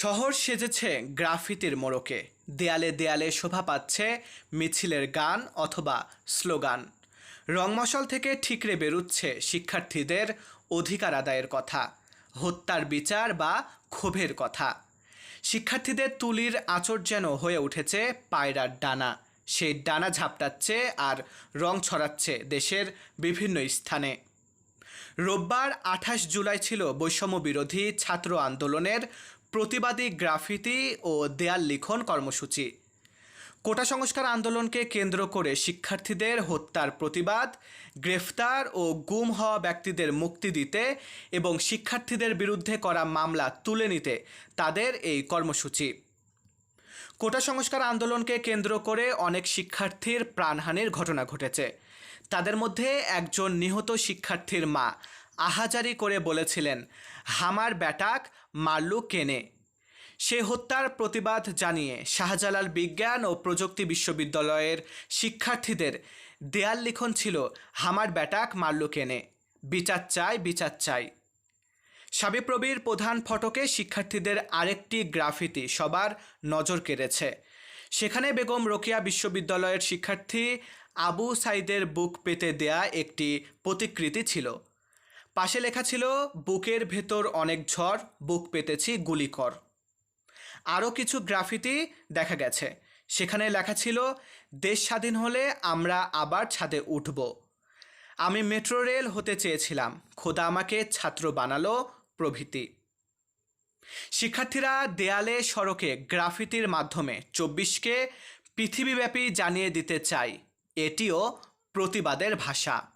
শহর সেজেছে গ্রাফিতির মোড়কে। দেয়ালে দেয়ালে শোভা পাচ্ছে মিছিলের গান অথবা স্লোগান। রংমশাল থেকে ঠিকরে বেরুচ্ছে শিক্ষার্থীদের অধিকার আদায়ের কথা, হত্যার বিচার বা ক্ষোভের কথা। শিক্ষার্থীদের তুলির আঁচড় যেন হয়ে উঠেছে পায়রার ডানা। সেই ডানা ঝাপটাচ্ছে আর রং ছড়াচ্ছে দেশের বিভিন্ন স্থানে। রোববার আঠাশ জুলাই ছিল বৈষম্য বিরোধী ছাত্র আন্দোলনের প্রতিবাদী গ্রাফিতি ও দেয়াল লিখন কর্মসূচি। কোটা সংস্কার আন্দোলনকে কেন্দ্র করে শিক্ষার্থীদের হত্যার প্রতিবাদ, গ্রেফতার ও গুম হওয়া ব্যক্তিদের মুক্তি দিতে এবং শিক্ষার্থীদের বিরুদ্ধে করা মামলা তুলে নিতে তাদের এই কর্মসূচি। কোটা সংস্কার আন্দোলনকে কেন্দ্র করে অনেক শিক্ষার্থীর প্রাণহানির ঘটনা ঘটেছে। তাদের মধ্যে একজন নিহত শিক্ষার্থীর মা আহাজারি করে বলেছিলেন, হামার ব্যাটাক মারলু কেনে? সে হত্যার প্রতিবাদ জানিয়ে শাহজালাল বিজ্ঞান ও প্রযুক্তি বিশ্ববিদ্যালয়ের শিক্ষার্থীদের দেয়াল লিখন ছিল, হামার ব্যাটাক মাল্লু কেনে? বিচার চাই বিচার চাই। সাবিপ্রবির প্রধান ফটকে শিক্ষার্থীদের আরেকটি গ্রাফিতি সবার নজর কেড়েছে। সেখানে বেগম রোকেয়া বিশ্ববিদ্যালয়ের শিক্ষার্থী আবু সাইদের বুক পেতে দেয়া একটি প্রতিকৃতি ছিল। পাশে লেখা ছিল, বুকের ভেতর অনেক ঝড়, বুক পেতেছি গুলি কর আরও কিছু গ্রাফিতি দেখা গেছে। সেখানে লেখা ছিল, দেশ স্বাধীন হলে আমরা আবার ছাদে উঠব। আমি মেট্রো রেল হতে চেয়েছিলাম। খোদা আমাকে ছাত্র বানালো প্রভৃতি। শিক্ষার্থীরা দেয়ালে, সড়কে গ্রাফিতির মাধ্যমে চব্বিশকে পৃথিবীব্যাপী জানিয়ে দিতে চাই। এটিও প্রতিবাদের ভাষা।